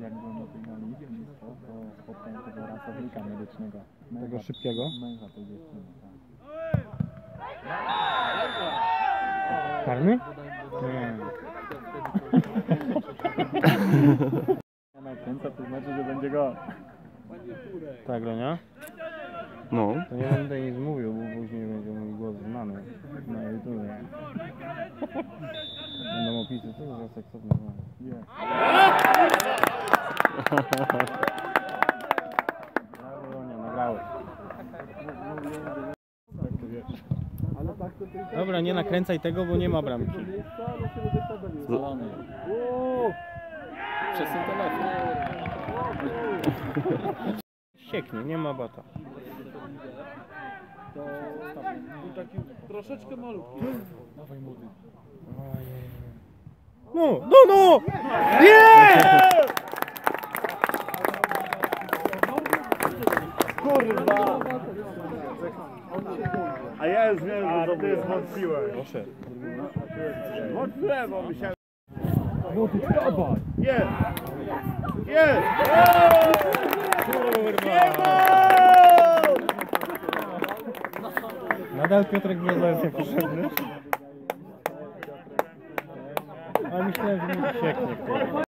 jak byłem na tej analizie blisko, to spotkałem tego ratownika medycznego. Męża, tego szybkiego? Męża tej dziewczyny, tak. Karny? Nie. Ja nakręca, to znaczy, że będzie go. Tak, Lenia? No. To nie będę nic mówił, bo później będzie mój głos znany na YouTube. Opisy, co to. Nie. Brawo, Lonia, nagrałeś. Dobra, nie nakręcaj tego, bo nie ma bramki. Zwolony. Przesuń telefon. Sieknie, nie ma bata. Troszeczkę malutki. No, no, no! Nie! A ja już wiem, że to jest wątpiłem. Proszę. Wątpiłem, bo myślałem... Ty dawaj! Jest! Jest! Nadal Piotrek Brzozowski jest niepotrzebny. A myślałem,